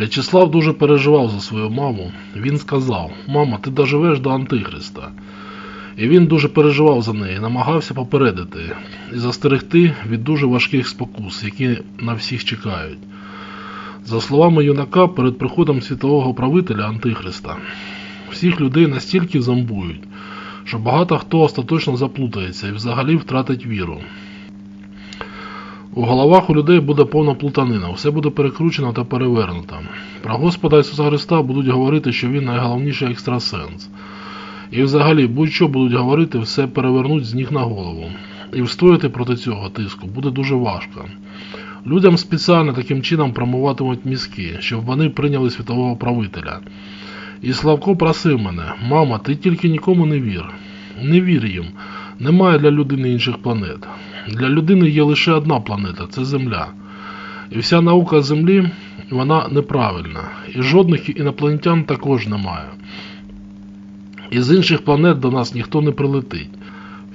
В'ячеслав дуже переживав за свою маму. Він сказав: Мама, ти доживеш до Антихриста. І він дуже переживав за неї, намагався попередити і застерегти від дуже важких спокус, які на всіх чекають. За словами юнака, перед приходом світового правителя Антихриста, всіх людей настільки зомбують, що багато хто остаточно заплутається і взагалі втратить віру. У головах у людей буде повна плутанина, все буде перекручено та перевернуто. Про Господа Ісуса Христа будуть говорити, що Він найголовніший екстрасенс. І взагалі, будь-що будуть говорити, все перевернуть з ніг на голову. І встояти проти цього тиску буде дуже важко. Людям спеціально таким чином промиватимуть мізки, щоб вони прийняли світового правителя. І Славко просив мене, мама, ти тільки нікому не вір. Не вір їм. Немає для людини інших планет. Для людини є лише одна планета це Земля. І вся наука Землі вона неправильна. І жодних інопланетян також немає. Із інших планет до нас ніхто не прилетить.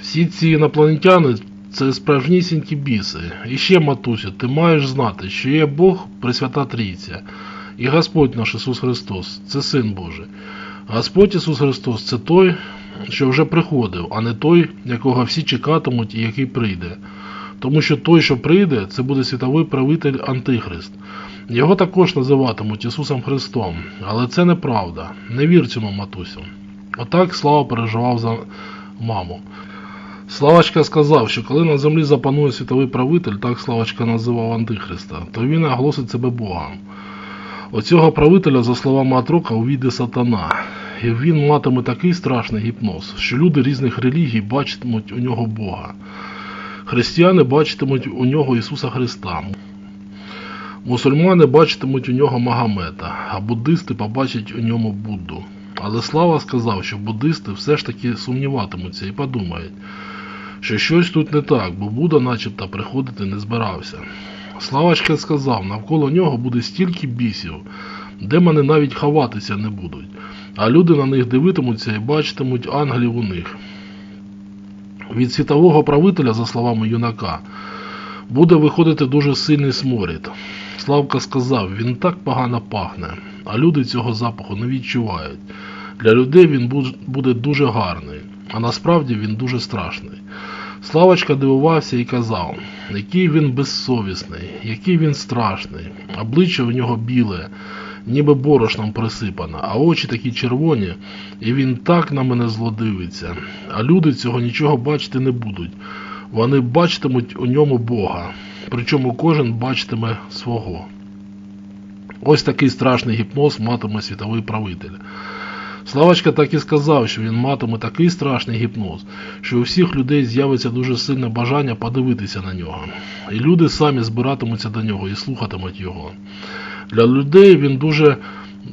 Всі ці інопланетяни це справжнісінькі біси. І ще, матусю, ти маєш знати, що є Бог Пресвята Трійця, і Господь наш Ісус Христос це Син Божий. Господь Ісус Христос це той, що вже приходив, а не той, якого всі чекатимуть і який прийде. Тому що той, що прийде, це буде світовий правитель Антихрист. Його також називатимуть Ісусом Христом, але це неправда. Не вір цьому, матусю. Отак Слава переживав за маму. Славочка сказав, що коли на землі запанує світовий правитель, так Славочка називав Антихриста, то він оголосить себе Богом. Оцього правителя, за словами Атрока, увійде сатана, він матиме такий страшний гіпноз, що люди різних релігій бачитимуть у нього Бога. Християни бачитимуть у нього Ісуса Христа. Мусульмани бачитимуть у нього Магомета, а буддисти побачать у ньому Будду. Але Слава сказав, що буддисти все ж таки сумніватимуться і подумають, що щось тут не так, бо Будда начебто приходити не збирався. Славочка сказав, навколо нього буде стільки бісів, демони навіть ховатися не будуть, а люди на них дивитимуться і бачитимуть ангелів у них. Від світового правителя, за словами юнака, буде виходити дуже сильний сморід. Славка сказав, він так погано пахне, а люди цього запаху не відчувають. Для людей він буде дуже гарний, а насправді він дуже страшний. Славочка дивувався і казав, який він безсовісний, який він страшний, обличчя у нього біле, ніби борошном присипане, а очі такі червоні, і він так на мене злодивиться. А люди цього нічого бачити не будуть. Вони бачитимуть у ньому Бога, причому кожен бачитиме свого. Ось такий страшний гіпноз матиме світовий правитель. Славочка так і сказав, що він матиме такий страшний гіпноз, що у всіх людей з'явиться дуже сильне бажання подивитися на нього. І люди самі збиратимуться до нього і слухатимуть його. Для людей він дуже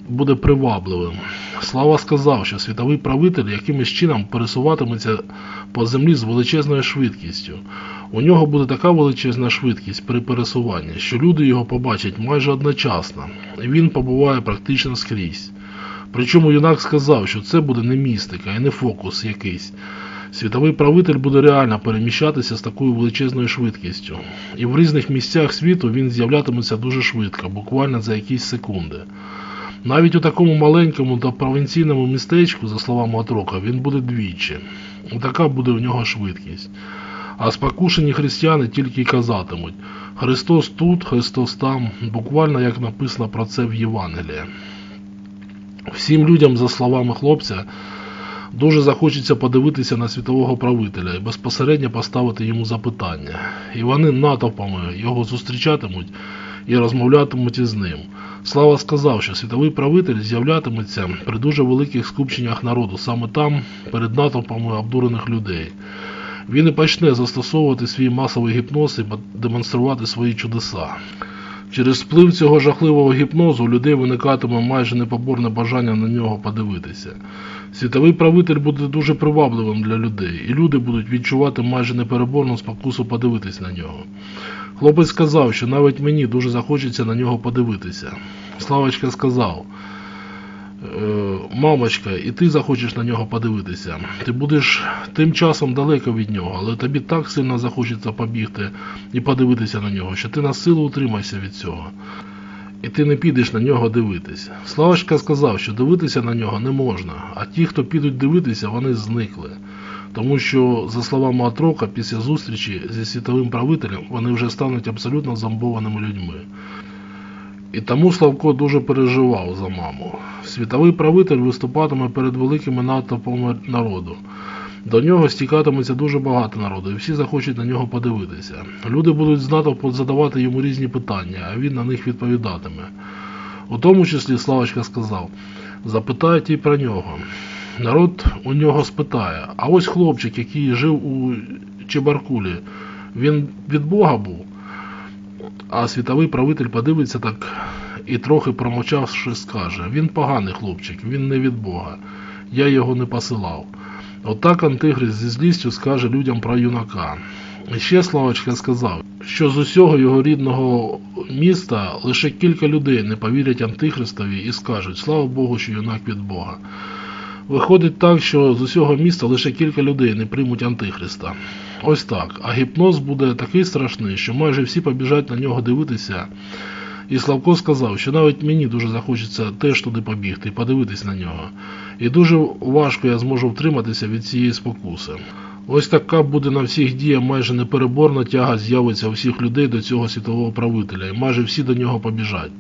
буде привабливим. Слава сказав, що світовий правитель якимось чином пересуватиметься по землі з величезною швидкістю. У нього буде така величезна швидкість при пересуванні, що люди його побачать майже одночасно, і він побуває практично скрізь. Причому юнак сказав, що це буде не містика і не фокус якийсь. Світовий правитель буде реально переміщатися з такою величезною швидкістю. І в різних місцях світу він з'являтиметься дуже швидко, буквально за якісь секунди. Навіть у такому маленькому та провінційному містечку, за словами Атрока, він буде двічі. Така буде в нього швидкість. А спокушені християни тільки й казатимуть Христос тут, Христос там, буквально як написано про це в Євангелії. Всім людям, за словами хлопця, дуже захочеться подивитися на світового правителя і безпосередньо поставити йому запитання. І вони натовпами його зустрічатимуть і розмовлятимуть із ним. Слава сказав, що світовий правитель з'являтиметься при дуже великих скупченнях народу, саме там, перед натовпами обдурених людей. Він і почне застосовувати свій масовий гіпноз і демонструвати свої чудеса. Через вплив цього жахливого гіпнозу у людей виникатиме майже непоборне бажання на нього подивитися. Світовий правитель буде дуже привабливим для людей, і люди будуть відчувати майже непереборну спокусу подивитись на нього. Хлопець сказав, що навіть мені дуже захочеться на нього подивитися. Славочка сказав, «Е, мамочка, і ти захочеш на нього подивитися. Ти будеш тим часом далеко від нього, але тобі так сильно захочеться побігти і подивитися на нього, що ти на силу утримайся від цього. І ти не підеш на нього дивитись. Славочка сказав, що дивитися на нього не можна, а ті, хто підуть дивитися, вони зникли. Тому що, за словами Атрока, після зустрічі зі світовим правителем вони вже стануть абсолютно зомбованими людьми. І тому Славко дуже переживав за маму. Світовий правитель виступатиме перед великими натовпами народу. До нього стікатиметься дуже багато народу, і всі захочуть на нього подивитися. Люди будуть з натовпу задавати йому різні питання, а він на них відповідатиме. У тому числі Славочка сказав: запитають і про нього. Народ у нього спитає: а ось хлопчик, який жив у Чебаркулі, він від Бога був. А світовий правитель подивиться так і трохи промовчавши, скаже: Він поганий хлопчик, він не від Бога. Я його не посилав. Отак Антихрист зі злістю скаже людям про юнака. І ще Славочка сказав, що з усього його рідного міста лише кілька людей не повірять Антихристові і скажуть слава Богу, що юнак від Бога. Виходить так, що з усього міста лише кілька людей не приймуть Антихриста. Ось так. А гіпноз буде такий страшний, що майже всі побіжать на нього дивитися. І Славко сказав, що навіть мені дуже захочеться теж туди побігти і подивитись на нього. І дуже важко я зможу втриматися від цієї спокуси. Ось така буде на всіх діях майже непереборна тяга з'явиться у всіх людей до цього світового правителя, і майже всі до нього побіжать.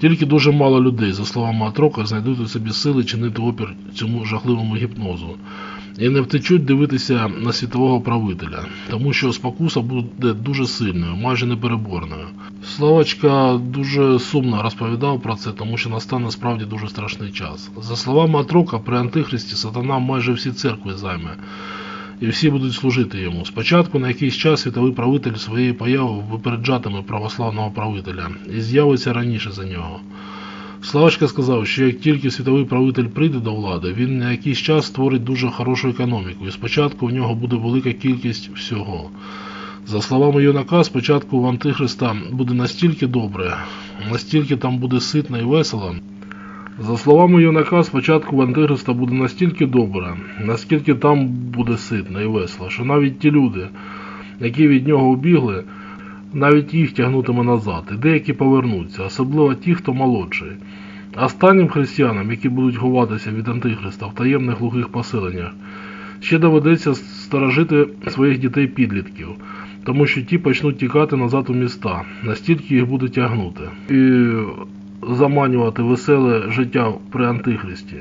Тільки дуже мало людей, за словами Атрока, знайдуть у собі сили чинити опір цьому жахливому гіпнозу. І не втечуть дивитися на світового правителя, тому що спокуса буде дуже сильною, майже непереборною. Славочка дуже сумно розповідав про це, тому що настане справді дуже страшний час. За словами Атрока, при Антихристі сатана майже всі церкви займе, і всі будуть служити йому. Спочатку на якийсь час світовий правитель своєї появи випереджатиме православного правителя і з'явиться раніше за нього. Славочка сказав, що як тільки світовий правитель прийде до влади, він на якийсь час створить дуже хорошу економіку, і спочатку в нього буде велика кількість всього. За словами юнака, спочатку в Антихриста буде настільки добре, настільки там буде ситно і весело. За словами юнака, спочатку в Антихриста буде настільки добре, наскільки там буде ситно і весело, що навіть ті люди, які від нього убігли, навіть їх тягнутиме назад, і деякі повернуться, особливо ті, хто молодший. Останнім християнам, які будуть ховатися від Антихриста в таємних глухих поселеннях, ще доведеться сторожити своїх дітей-підлітків, тому що ті почнуть тікати назад у міста, настільки їх буде тягнути, і заманювати веселе життя при Антихристі.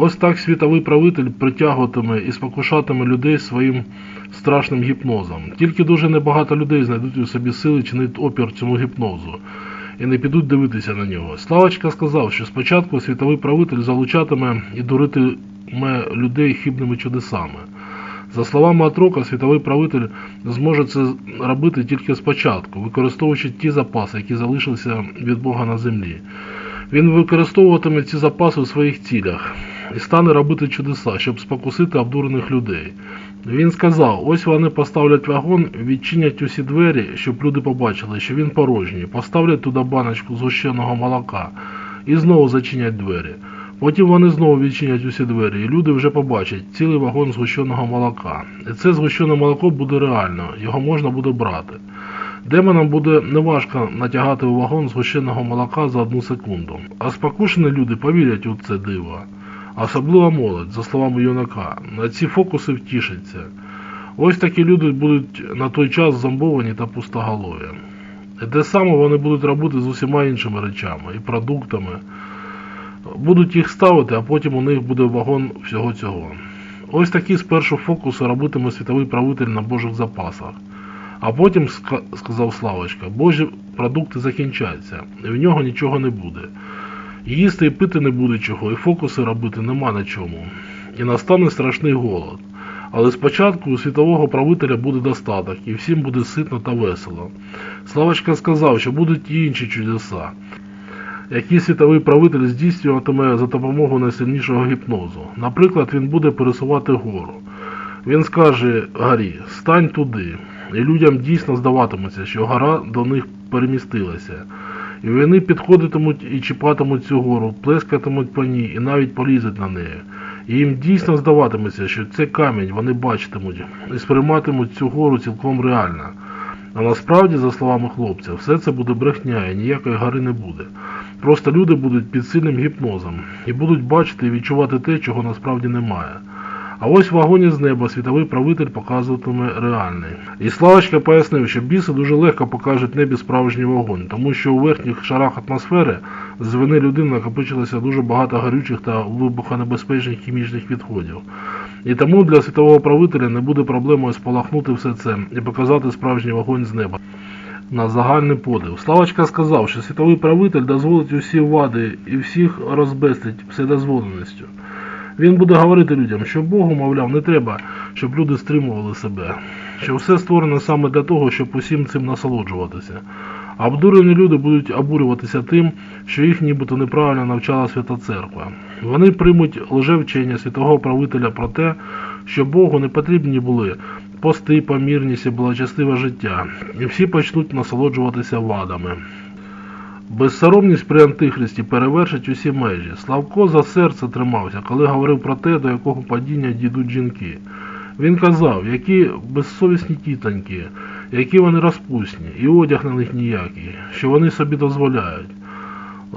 Ось так світовий правитель притягуватиме і спокушатиме людей своїм страшним гіпнозом. Тільки дуже небагато людей знайдуть у собі сили чинити опір цьому гіпнозу і не підуть дивитися на нього. Славочка сказав, що спочатку світовий правитель залучатиме і дуритиме людей хибними чудесами. За словами Атрока, світовий правитель зможе це робити тільки спочатку, використовуючи ті запаси, які залишилися від Бога на землі. Він використовуватиме ці запаси у своїх цілях і стане робити чудеса, щоб спокусити обдурених людей. Він сказав: ось вони поставлять вагон, відчинять усі двері, щоб люди побачили, що він порожній, поставлять туди баночку згущеного молока і знову зачинять двері. Потім вони знову відчинять усі двері, і люди вже побачать цілий вагон згущеного молока. І це згущене молоко буде реально, його можна буде брати. Демонам буде неважко натягати у вагон згущеного молока за одну секунду. А спокушені люди повірять у це диво. Особливо молодь, за словами юнака, на ці фокуси втішиться. Ось такі люди будуть на той час зомбовані та пустоголові. І те саме вони будуть робити з усіма іншими речами і продуктами. Будуть їх ставити, а потім у них буде вагон всього цього. Ось такі спершу фокуси робитиме світовий правитель на Божих запасах. А потім, сказав Славочка, Божі продукти закінчаться, і в нього нічого не буде. Їсти і пити не буде чого, і фокуси робити нема на чому. І настане страшний голод. Але спочатку у світового правителя буде достаток, і всім буде ситно та весело. Славочка сказав, що будуть і інші чудеса, які світовий правитель здійснюватиме за допомогою найсильнішого гіпнозу. Наприклад, він буде пересувати гору. Він скаже горі, стань туди, і людям дійсно здаватиметься, що гора до них перемістилася. І вони підходитимуть і чіпатимуть цю гору, плескатимуть по ній і навіть полізуть на неї. І їм дійсно здаватиметься, що це камінь вони бачитимуть і сприйматимуть цю гору цілком реально. А насправді, за словами хлопця, все це буде брехня і ніякої гори не буде. Просто люди будуть під сильним гіпнозом і будуть бачити і відчувати те, чого насправді немає. А ось вагоні з неба світовий правитель показуватиме реальний. І Славочка пояснив, що біси дуже легко покажуть небі справжній вогонь, тому що у верхніх шарах атмосфери з вини людини накопичилося дуже багато горючих та вибухонебезпечних хімічних відходів. І тому для світового правителя не буде проблемою спалахнути все це і показати справжній вогонь з неба. На загальний подив. Славочка сказав, що світовий правитель дозволить усі вади і всіх розбестить вседозволеністю. Він буде говорити людям, що Богу, мовляв, не треба, щоб люди стримували себе, що все створено саме для того, щоб усім цим насолоджуватися. А обдурені люди будуть обурюватися тим, що їх нібито неправильно навчала Свята Церква. Вони приймуть лжевчення святого правителя про те, що Богу не потрібні були пости, помірність і благочестиве життя, і всі почнуть насолоджуватися вадами. Безсоромність при антихристі перевершить усі межі. Славко за серце тримався, коли говорив про те, до якого падіння дійдуть жінки. Він казав, які безсовісні тітоньки, які вони розпусні, і одяг на них ніякий, що вони собі дозволяють.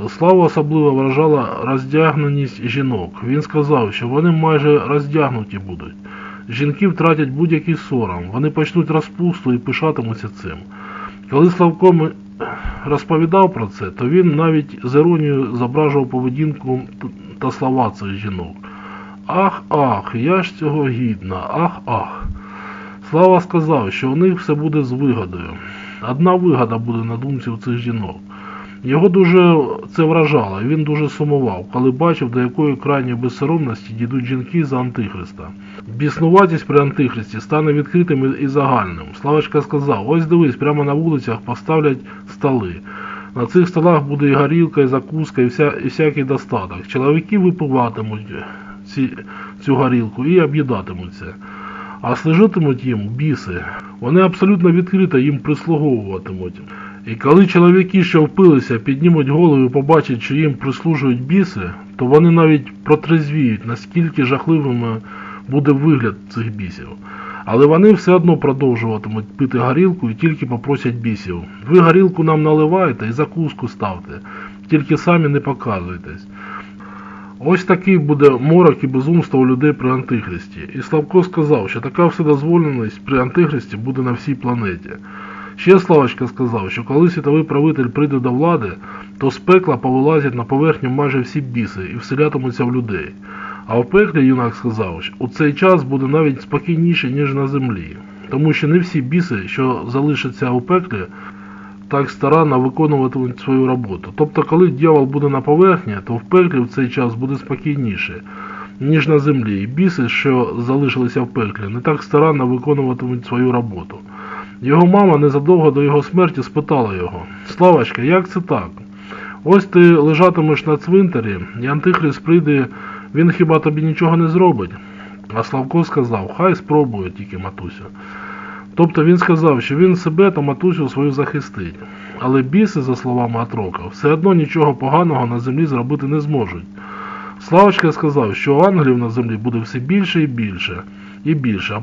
Слава особливо вражала роздягненість жінок. Він сказав, що вони майже роздягнуті будуть. Жінки втратять будь-який сором, вони почнуть розпусту і пишатимуться цим. Коли Славко розповідав про це, то він навіть з іронією зображував поведінку та слова цих жінок. Ах, ах, я ж цього гідна, ах, ах. Слава сказав, що у них все буде з вигодою. Одна вигода буде на думці у цих жінок. Його дуже це вражало, він дуже сумував, коли бачив, до якої крайньої безсоромності дійдуть жінки за Антихриста. Біснуватість при Антихристі стане відкритим і загальним. Славочка сказав, ось дивись, прямо на вулицях поставлять столи. На цих столах буде і горілка, і закуска, і, вся, і всякий достаток. Чоловіки випиватимуть ці, цю горілку і об'їдатимуться. А служитимуть їм біси. Вони абсолютно відкрито їм прислуговуватимуть. І коли чоловіки, що впилися, піднімуть голову і побачать, що їм прислужують біси, то вони навіть протрезвіють, наскільки жахливими буде вигляд цих бісів. Але вони все одно продовжуватимуть пити горілку і тільки попросять бісів. Ви горілку нам наливаєте і закуску ставте, тільки самі не показуйтесь. Ось такий буде морок і безумство у людей при Антихристі. І Славко сказав, що така вседозволеність при Антихристі буде на всій планеті. Ще Славочка сказав, що коли світовий правитель прийде до влади, то з пекла повилазять на поверхню майже всі біси і вселятимуться в людей. А в пеклі юнак сказав, що у цей час буде навіть спокійніше, ніж на землі. Тому що не всі біси, що залишаться у пеклі, так старанно виконуватимуть свою роботу. Тобто, коли дьявол буде на поверхні, то в пеклі в цей час буде спокійніше, ніж на землі. І біси, що залишилися в пеклі, не так старанно виконуватимуть свою роботу. Його мама незадовго до його смерті спитала його: Славочка, як це так? Ось ти лежатимеш на цвинтарі, і Антихрист прийде, він хіба тобі нічого не зробить? А Славко сказав, хай спробує тільки матусю. Тобто він сказав, що він себе та матусю свою захистить. Але біси, за словами Атрока, все одно нічого поганого на землі зробити не зможуть. Славочка сказав, що ангелів на землі буде все більше і більше і більше.